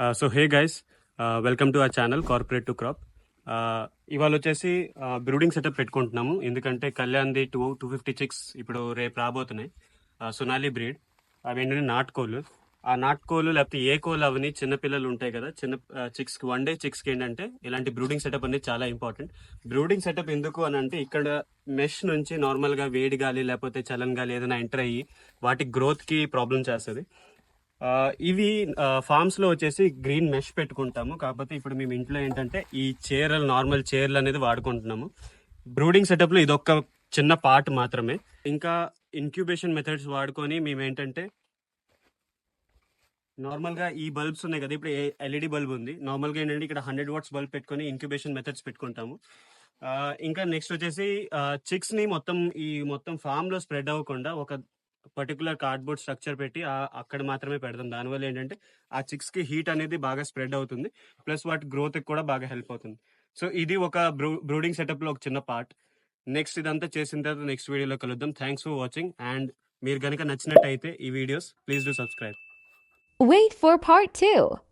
So hey guys welcome to ఆ channel corporate to crop ఇవాళ వచ్చేసి uh, బ్రూడింగ్ సెటప్ పెట్టుకుంటున్నాము. ఎందుకంటే కళ్యాణ్ది టూ టూ ఫిఫ్టీ సిక్స్ ఇప్పుడు రేపు రాబోతున్నాయి. Uh, సునాలి బ్రీడ్ అవి ఏంటంటే నాటుకోళ్ళు. ఆ నాటుకోలు లేకపోతే ఏ కోలు అవని చిన్నపిల్లలు ఉంటాయి కదా చిన్న చిక్స్ వన్ డే చిక్స్కి ఏంటంటే ఇలాంటి బ్రూడింగ్ సెటప్ అనేది చాలా ఇంపార్టెంట్ బ్రూడింగ్ సెటప్ ఎందుకు అని అంటే ఇక్కడ మెష్ నుంచి నార్మల్గా వేడి గాలి లేకపోతే చలన్ గాలి ఏదైనా ఎంటర్ అయ్యి వాటి గ్రోత్కి ప్రాబ్లం చేస్తుంది. ఇవి ఫామ్స్లో వచ్చేసి గ్రీన్ మెష్ పెట్టుకుంటాము. కాకపోతే ఇప్పుడు మేము ఇంట్లో ఏంటంటే ఈ చీరలు నార్మల్ చీరలు అనేది వాడుకుంటున్నాము. బ్రూడింగ్ సెటప్లో ఇదొక చిన్న పార్ట్ మాత్రమే. ఇంకా ఇన్క్యుబేషన్ మెథడ్స్ వాడుకొని మేము ఏంటంటే నార్మల్గా ఈ బల్బ్స్ ఉన్నాయి కదా ఇప్పుడు ఎల్ఈడి బల్బ్ ఉంది. నార్మల్గా ఏంటంటే ఇక్కడ హండ్రెడ్ వాట్స్ బల్బ్ పెట్టుకొని ఇంక్యుబేషన్ మెథడ్స్ పెట్టుకుంటాము. ఇంకా నెక్స్ట్ వచ్చేసి చిక్స్ని మొత్తం ఈ మొత్తం ఫామ్లో స్ప్రెడ్ అవ్వకుండా ఒక పర్టికులర్ కార్డ్బోర్డ్ స్ట్రక్చర్ పెట్టి అక్కడ మాత్రమే పెడతాం. దానివల్ల ఏంటంటే ఆ చిక్స్కి హీట్ అనేది బాగా స్ప్రెడ్ అవుతుంది. ప్లస్ వాటి గ్రోత్ కూడా బాగా హెల్ప్ అవుతుంది. సో ఇది ఒక బ్రూడింగ్ సెటప్లో ఒక చిన్న పార్ట్ నెక్స్ట్ ఇదంతా చేసిన తర్వాత నెక్స్ట్ వీడియోలో కలుద్దాం. థ్యాంక్స్ ఫర్ వాచింగ్ అండ్ మీరు కనుక నచ్చినట్టయితే ఈ videos please do subscribe Wait for part 2.